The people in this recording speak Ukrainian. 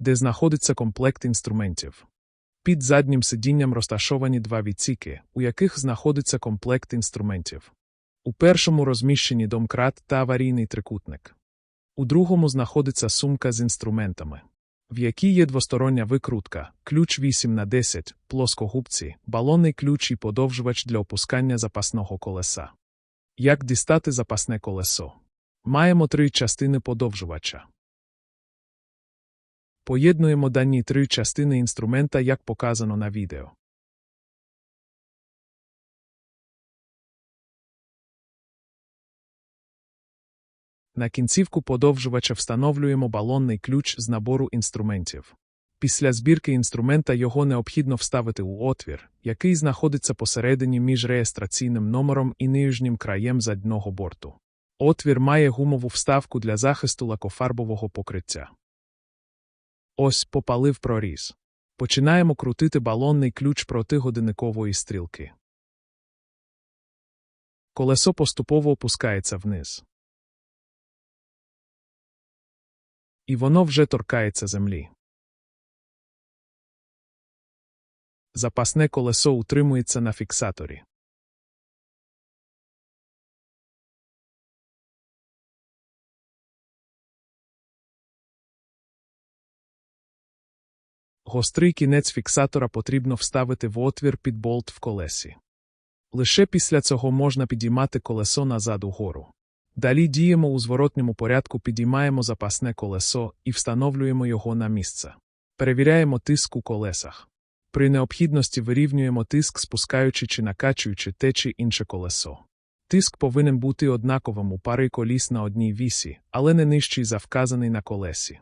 де знаходиться комплект інструментів. Під заднім сидінням розташовані два відсіки, у яких знаходиться комплект інструментів. У першому розміщені домкрат та аварійний трикутник. У другому знаходиться сумка з інструментами, в якій є двостороння викрутка, ключ 8 на 10, плоскогубці, балонний ключ і подовжувач для опускання запасного колеса. Як дістати запасне колесо? Маємо три частини подовжувача. Поєднуємо дані три частини інструмента, як показано на відео. На кінцівку подовжувача встановлюємо балонний ключ з набору інструментів. Після збірки інструмента його необхідно вставити у отвір, який знаходиться посередині між реєстраційним номером і нижнім краєм заднього борту. Отвір має гумову вставку для захисту лакофарбового покриття. Ось попалив проріз. Починаємо крутити балонний ключ проти годинникової стрілки. Колесо поступово опускається вниз. І воно вже торкається землі. Запасне колесо утримується на фіксаторі. Гострий кінець фіксатора потрібно вставити в отвір під болт в колесі. Лише після цього можна підіймати колесо назад угору. Далі діємо у зворотньому порядку, підіймаємо запасне колесо і встановлюємо його на місце. Перевіряємо тиск у колесах. При необхідності вирівнюємо тиск, спускаючи чи накачуючи те чи інше колесо. Тиск повинен бути однаковим у пари коліс на одній вісі, але не нижчий за вказаний на колесі.